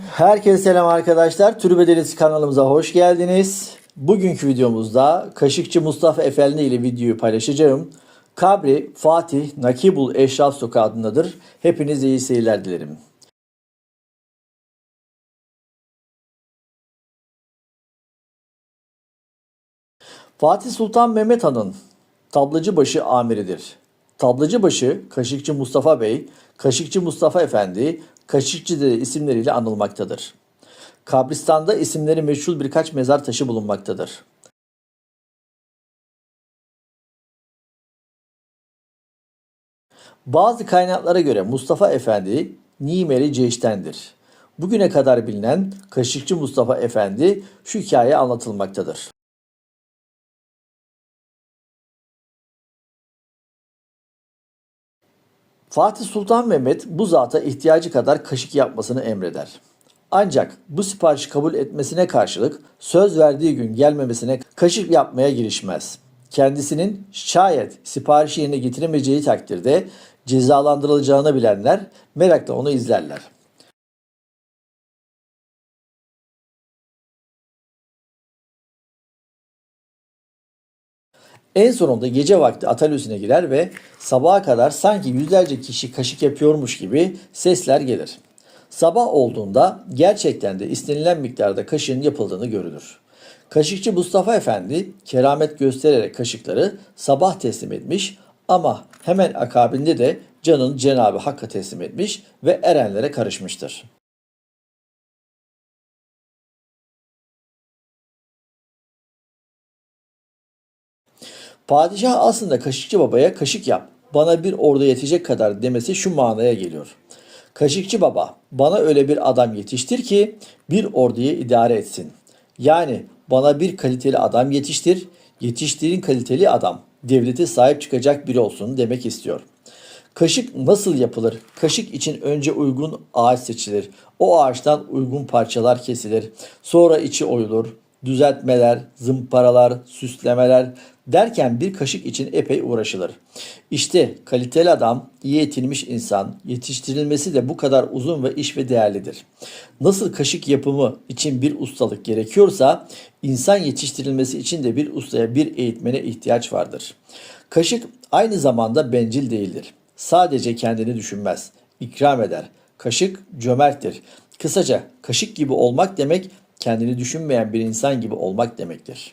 Herkese selam arkadaşlar. Türbedelisi kanalımıza hoş geldiniz. Bugünkü videomuzda Kaşıkçı Mustafa Efendi ile videoyu paylaşacağım. Kabri Fatih Nakibul Eşraf Sokağı'ndadır. Hepinize iyi seyirler dilerim. Fatih Sultan Mehmet Han'ın tablacıbaşı amiridir. Tablacıbaşı Kaşıkçı Mustafa Bey, Kaşıkçı Mustafa Efendi, Kaşıkçı Dede isimleriyle anılmaktadır. Kabristan'da isimleri meşhur birkaç mezar taşı bulunmaktadır. Bazı kaynaklara göre Mustafa Efendi Nimeli Ceş'tendir. Bugüne kadar bilinen Kaşıkçı Mustafa Efendi şu hikaye anlatılmaktadır. Fatih Sultan Mehmet bu zata ihtiyacı kadar kaşık yapmasını emreder. Ancak bu siparişi kabul etmesine karşılık söz verdiği gün gelmemesine kaşık yapmaya girişmez. Kendisinin şayet siparişi yerine getiremeyeceği takdirde cezalandırılacağını bilenler merakla onu izlerler. En sonunda gece vakti atölyesine girer ve sabaha kadar sanki yüzlerce kişi kaşık yapıyormuş gibi sesler gelir. Sabah olduğunda gerçekten de istenilen miktarda kaşığın yapıldığını görülür. Kaşıkçı Mustafa Efendi keramet göstererek kaşıkları sabah teslim etmiş ama hemen akabinde de canın Cenabı Hakk'a teslim etmiş ve erenlere karışmıştır. Padişah aslında Kaşıkçı Baba'ya kaşık yap, bana bir ordu yetecek kadar demesi şu manaya geliyor. Kaşıkçı Baba, bana öyle bir adam yetiştir ki bir orduyu idare etsin. Yani bana bir kaliteli adam yetiştir, yetiştirin kaliteli adam, devlete sahip çıkacak biri olsun demek istiyor. Kaşık nasıl yapılır? Kaşık için önce uygun ağaç seçilir. O ağaçtan uygun parçalar kesilir. Sonra içi oyulur. Düzeltmeler, zımparalar, süslemeler derken bir kaşık için epey uğraşılır. İşte kaliteli adam, iyi eğitilmiş insan, yetiştirilmesi de bu kadar uzun ve iş ve değerlidir. Nasıl kaşık yapımı için bir ustalık gerekiyorsa, insan yetiştirilmesi için de bir ustaya, bir eğitmene ihtiyaç vardır. Kaşık aynı zamanda bencil değildir. Sadece kendini düşünmez, ikram eder. Kaşık cömerttir. Kısaca kaşık gibi olmak demek kendini düşünmeyen bir insan gibi olmak demektir.